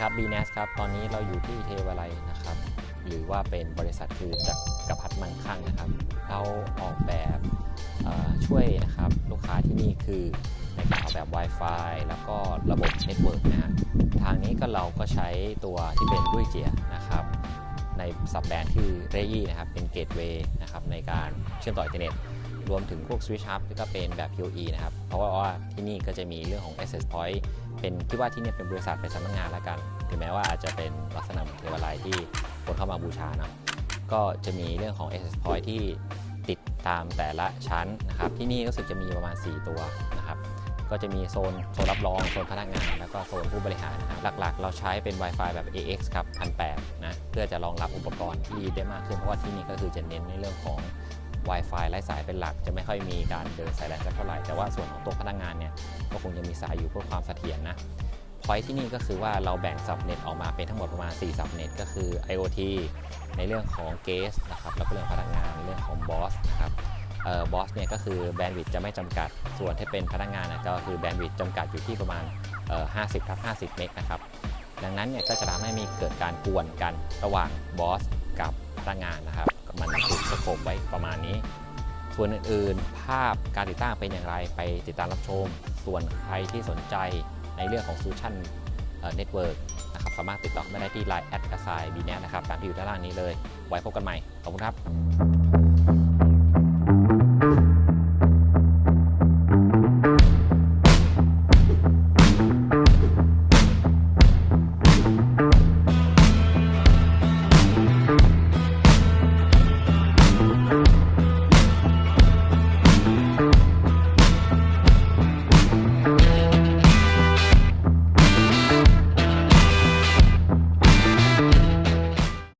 ครับ BNS ครับ ตอนนี้เราอยู่ที่เทวาลัยนะครับ หรือว่าเป็นบริษัทคือจักรพัฒมังคั่งนะครับ เราออกแบบช่วยนะครับลูกค้าที่นี่คือในการออกแบบ Wi-Fi แล้วก็ระบบเน็ตเวิร์กนะฮะ ทางนี้ก็เราก็ใช้ตัวที่เป็นรุ่ยเจียนะครับ ในสับแบรนด์ที่เรยี่นะครับ เป็นเกตเวย์นะครับในการเชื่อมต่ออินเทอร์เน็ต รวมถึงพวก Switch Hub ที่ก็เป็นแบบ PoE นะครับ เพราะว่าที่นี่ก็จะมีเรื่องของ Access Point เป็นที่ว่าที่นี่เป็นบริษัทเป็นสำนักงานแล้วกัน ถึงแม้ว่าอาจจะเป็นลักษณะเหมือนเทวาลัยที่คนเข้ามาบูชานะก็จะมีเรื่องของ Access Point ที่ติดตามแต่ละชั้นนะครับ ที่นี่รู้สึกจะมีประมาณ 4 ตัวนะครับ ก็จะมีโซนโซนรับรอง โซนพนักงาน แล้วก็โซนผู้บริหารนะครับหลักๆ เราใช้เป็น Wi-Fi แบบ AX ครับ1,800นะเพื่อจะรองรับอุปกรณ์ที่ได้มากขึ้นเพราะว่าที่นี่ก็คือจะเน้นในเรื่องของ Wi-Fi ไร้สายเป็นหลัก จะไม่ค่อยมีการเดินสายแลนสักเท่าไหร่ แต่ว่าส่วนของตัวพนักงานเนี่ยก็คงจะมีสายอยู่เพื่อความเสถียรนะพอยที่นี่ก็คือว่าเราแบ่งซับเน็ตออกมาเป็นทั้งหมดประมาณ4ซับเน็ตก็คือ IoT ในเรื่องของเกสนะครับแล้วก็เรื่องพนักงานเรื่องของบอสนะครับเอ่อบอสเนี่ยก็คือแบนด์วิดต์จะไม่จำกัด ส่วนที่เป็นพนักงานนะก็คือแบนด์วิดต์จำกัดอยู่ที่ประมาณเอ่อ50ทับ50 เมกนะครับ ดังนั้นเนี่ยก็จะทำให้มีเกิดการกวนกันระหว่างบอสกับพนักงานนะครับ มันถูกสโคบไว้ประมาณนี้ ส่วนอื่นๆ ภาพการติดตั้งเป็นอย่างไรไปติดตามรับชม ส่วนใครที่สนใจในเรื่องของ Solution เน็ตเวิร์กนะครับสามารถติดต่อมาได้ที่ Line แอดกระสายบีเนนะครับตามที่อยู่ด้านล่างนี้เลย ไว้พบกันใหม่ ขอบคุณครับ